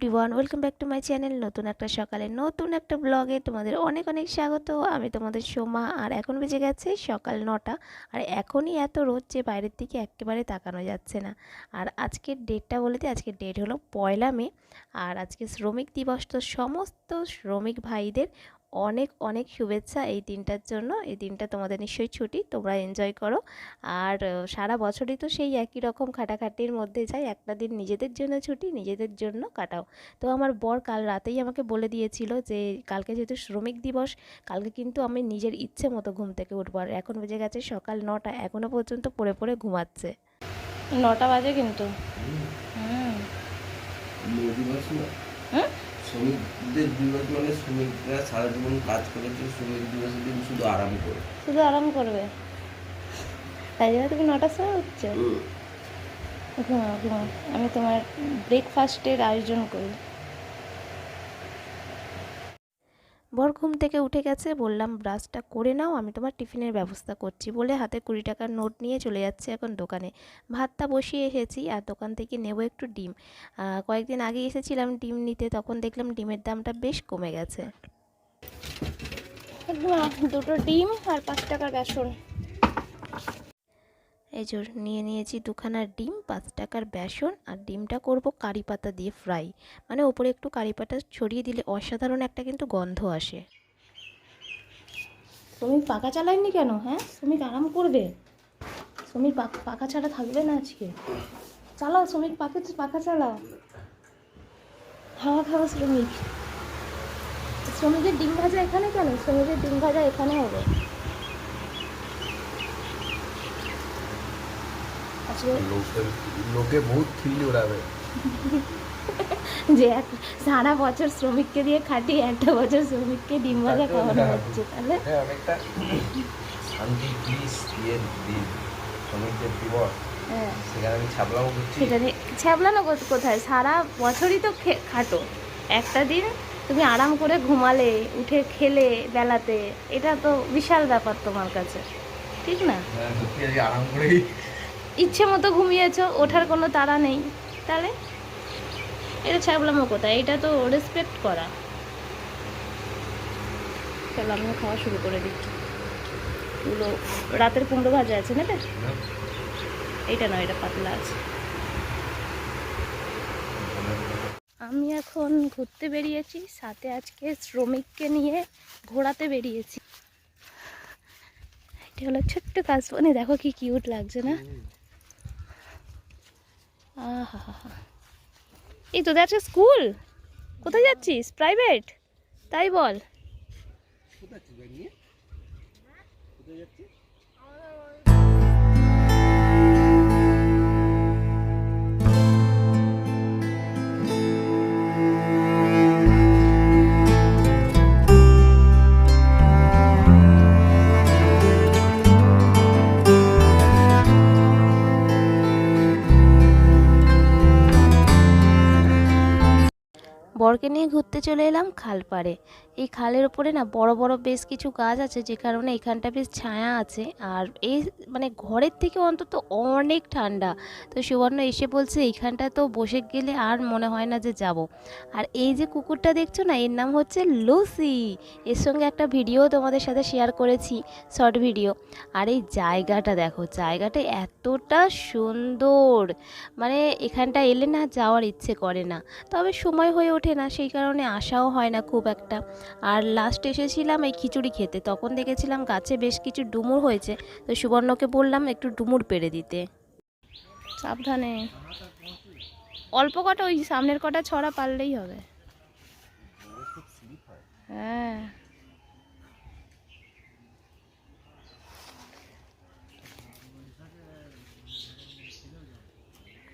Everyone welcome back to my channel নতুন একটা সকালে, নতুন একটা ব্লগে তোমাদের অনেক অনেক স্বাগত। আমি তোমাদের সোমা, আর এখন বেজে গেছে সকাল নটা। আর এখনই এত রোদ যে বাইরের দিকে একেবারে তাকানো যাচ্ছে না। আর আজকের ডেটটা বলে দিই, আজকের ডেট হলো পয়লা মে। আর আজকে শ্রমিক দিবস, তো সমস্ত শ্রমিক ভাইদের অনেক অনেক শুভেচ্ছা এই দিনটার জন্য। এই দিনটা তোমাদের নিশ্চয়ই ছুটি তোমরা এনজয় করো। আর সারা বছরই তো সেই একই রকম খাটাখাটির মধ্যে যায় একটা দিন নিজেদের জন্য ছুটি নিজেদের জন্য কাটাও। তো আমার বর কাল রাতেই আমাকে বলে দিয়েছিল যে কালকে যেহেতু শ্রমিক দিবস কালকে কিন্তু আমি নিজের ইচ্ছে মতো ঘুম থেকে উঠবো। আর এখন বেজে গেছে সকাল নটা এখনও পর্যন্ত পড়ে পড়ে ঘুমাচ্ছে। নটা বাজে কিন্তু। হুম? শ্রমিকদের দিবস মানে শ্রমিকরা সারা জীবন কাজ করেছে শ্রমিক দিবসের দিন শুধু আরাম করে। শুধু আরাম করবে? তাই জন্য তুমি নটার সময় উঠছো? ঘুমাও ঘুমাও। আমি তোমার ব্রেকফাস্টের আয়োজন করি। বর ঘুম থেকে উঠে গেছে, বললাম, ব্রাশটা করে নাও, আমি তোমার টিফিনের ব্যবস্থা করছি বলে হাতে কুড়ি টাকার নোট নিয়ে চলে যাচ্ছে এখন দোকানে। ভাতটা বসিয়ে এসেছি আর দোকান থেকে নেব একটু ডিম। কয়েকদিন আগে এসেছিলাম ডিম নিতে, তখন দেখলাম ডিমের দামটা বেশ কমে গেছে। দুটো ডিম আর পাঁচ টাকার বেসন। এই জোর নিয়ে নিয়েছি দুখানা ডিম, পাঁচ টাকার বেসন আর ডিমটা করব কারি পাতা দিয়ে ফ্রাই মানে ওপরে একটু কারি পাতা ছড়িয়ে দিলে অসাধারণ একটা কিন্তু গন্ধ আসে। শ্রমিক পাকা চালায়নি কেন হ্যাঁ? শ্রমিক আরাম করবে? শ্রমিক পাক- ছাড়া থাকবে না আজকে। চালাও শ্রমিক পাকা পাকা চালাও। হাওয়া খাওয়া শ্রমিক শ্রমিকের ডিম ভাজা এখানে কেন? শ্রমিকের ডিম ভাজা এখানে হবে। লোকে বহুত খিল্লি উড়াবে। যে এক সারা বছর শ্রমিককে দিয়ে খাটিয়ে একটা বছর শ্রমিককে ডিম ভাজা খাওয়ানো হচ্ছে তাহলে? হ্যাঁ অনেকটা শান্তি পিস দিয়ে দিন শ্রমিকদের দিবস হ্যাঁ। সেখানে আমি করছি। কোথায়? সারা বছরই তো খাটো। একটা দিন তুমি আরাম করে ঘুমালে উঠে খেলে বেলাতে এটা তো বিশাল ব্যাপার তোমার কাছে। ঠিক না? হ্যাঁ, আরাম করেই ইচ্ছে মতো ঘুমিয়েছো, ওঠার কোনো তাড়া নেই। তাহলে? এটা ছ্যাবলামো কোথায় এটা তো রেসপেক্ট করা। চলো, আমিও খাওয়া শুরু করে দিচ্ছি এগুলো রাতের কুমড়ো ভাজা আছে নেবে এটা? নয়, এটা পাতলা আছে। আমি এখন ঘুরতে বেরিয়েছি, সাথে আজকে শ্রমিককে নিয়ে ঘোরাতে বেরিয়েছি। এটা হলো ছোট্ট কাশবনে, দেখো কি কিউট লাগছে না? এই তোদের আজকে স্কুল। কোথায় যাচ্ছিস? প্রাইভেট তাই বল। বরকে নিয়ে ঘুরতে চলে এলাম খালপাড়ে। এই খালের ওপরে না বড় বড় বেশ কিছু গাছ আছে যে কারণে এখানটা বেশ ছায়া আছে। আর এই মানে ঘরের থেকে অন্তত অনেক ঠান্ডা। তো সুবর্ণ এসে বলছে এইখানটা তো বসে গেলে আর মনে হয় না যে যাব। আর এই যে কুকুরটা দেখছ না, এর নাম হচ্ছে লুসি। এর সঙ্গে একটা ভিডিও তোমাদের সাথে শেয়ার করেছি শর্ট ভিডিও আর এই জায়গাটা দেখো, জায়গাটা এতটা সুন্দর। মানে এখানটা এলে না যাওয়ার ইচ্ছে করে না। তবে সময় হয়ে ওঠে না, সেই কারণে আসাও হয় না খুব একটা। আর লাস্ট এসেছিলাম এই খিচুড়ি খেতে। তখন দেখেছিলাম গাছে বেশ কিছু ডুমুর হয়েছে, তো সুবর্ণকে বললাম একটু ডুমুর পেড়ে দিতে। সাবধানে। অল্প কটা, ওই সামনের কটা ছড়া পারলেই হবে। হ্যাঁ।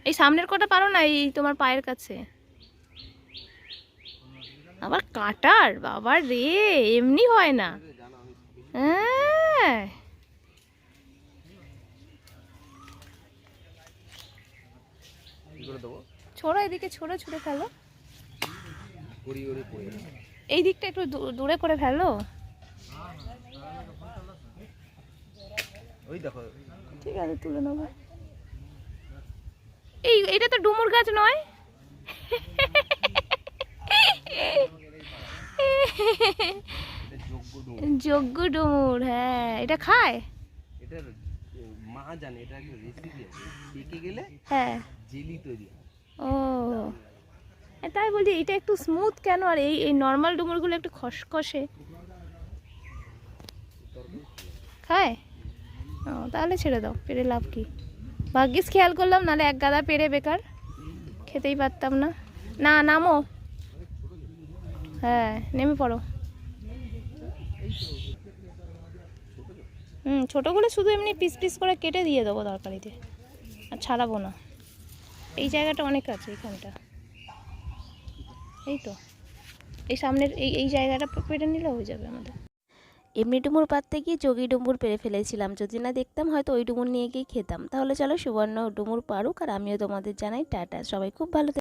এই সামনের কটা পারো না, এই তোমার পায়ের কাছে। আবার কাটার, বাবা রে, এমনি হয় না। হ্যাঁ। ছোড়ো এদিকে, ছোড়ো, ছুড়ে ফেলো। এই দিকটা একটু দূরে করে ফেলো। ঠিক আছে, তুলে নেব। এই, এটা তো ডুমুর গাছ নয় এটা যোগ্য ডুমুর। হ্যাঁ। এটা খায়? মা জানে এটা একটা রেসিপি আছে। পেকে গেলে হ্যাঁ। জেলি তৈরি ও। তাই বলছি এটা একটু স্মুথ কেন? আর এই এই নর্মাল ডুমুরগুলো একটু খসখসে। খায়? ও তাহলে ছেড়ে দাও পেরে লাভ কি? ভাগ্যিস খেয়াল করলাম নাহলে এক গাদা পেরে বেকার। খেতেই পারতাম না। না নামো। হ্যাঁ নেমে পড়ো। হুম ছোটোগুলো শুধু এমনি পিস পিস করে কেটে দিয়ে দেবো তরকারিতে। আর ছাড়াবো না। এই জায়গাটা অনেক আছে এখানটা। এই তো। এই সামনের এই এই জায়গাটা পেটে নিলে হয়ে যাবে আমাদের। এমনি ডুমুর পাততে গিয়ে যোগী ডুমুর পেরে ফেলেছিলাম। যদি না দেখতাম, হয়তো ওই ডুমুর নিয়ে গিয়ে খেতাম। তাহলে চলো সুবর্ণ ডুমুর পারুক আর আমিও তোমাদের জানাই টাটা। সবাই খুব ভালো।